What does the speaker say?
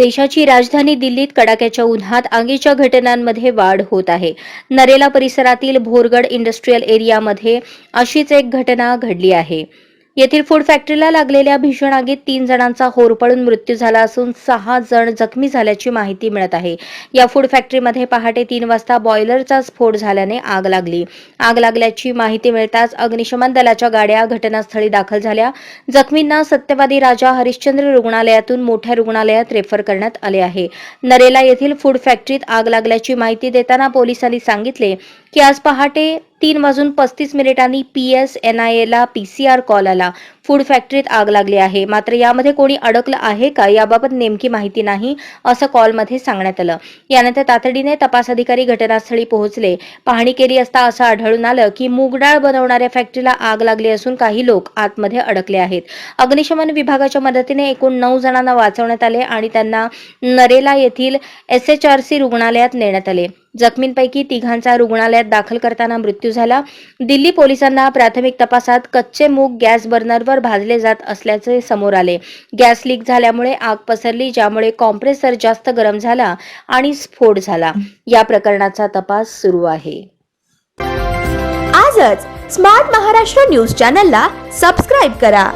देशाची राजधानी दिल्लीत कडाक्याच्या उन्हात आगीच्या घटनांमध्ये वाढ होत आहे. नरेला परिसरातील भोरगड इंडस्ट्रीयल एरियामध्ये अशीच एक घटना घडली आहे. येथील फूड फॅक्टरीला लागलेल्या भीषण आगीत तीन जणांचा होरपळून मृत्यू झाला असून सहा जण जखमी झाल्याची माहिती मिळत आहे. या फूड फॅक्टरीमध्ये पहाटे तीन वाजता बॉयलरचा स्फोट झाल्याने आग लागली. आग लागल्याची माहिती मिळताच अग्निशमन दलाच्या गाड्या घटनास्थळी दाखल झाल्या. जखमींना सत्यवादी राजा हरिश्चंद्र रुग्णालयातून मोठ्या रुग्णालयात रेफर करण्यात आले आहे. नरेला येथील फूड फॅक्टरीत आग लागल्याची माहिती देताना पोलिसांनी सांगितले की आज पहाटे तीन वाजून पस्तीस मिनिटांनी पी एस एन आय एला पी सी आर कॉल आला. फूड फॅक्टरीत आग लागली आहे. मात्र यामध्ये कोणी अडकलं आहे का याबाबत नेमकी माहिती नाही असं कॉलमध्ये सांगण्यात आलं. यानंतर तातडीने तपास अधिकारी घटनास्थळी पोहोचले. पाहणी केली असता असं आढळून आलं की मूगडाळ बनवणाऱ्या फॅक्टरीला आग लागली असून काही लोक आतमध्ये अडकले आहेत. अग्निशमन विभागाच्या मदतीने एकूण नऊ जणांना वाचवण्यात आले आणि त्यांना नरेला येथील एस एच आर सी रुग्णालयात नेण्यात आले. जखमींपैकी तिघांचा रुग्णालयात दाखल करताना मृत्यू झाला. दिल्ली पोलिसांना प्राथमिक तपासात कच्चे मूग गॅस बर्नरवर भाजले जात असल्याचे समोर आले. गॅस लीक झाल्यामुळे आग पसरली ज्यामुळे कॉम्प्रेसर जास्त गरम झाला आणि स्फोट झाला. या प्रकरणाचा तपास सुरू आहे. आजच स्मार्ट महाराष्ट्र न्यूज चॅनलला सबस्क्राईब करा.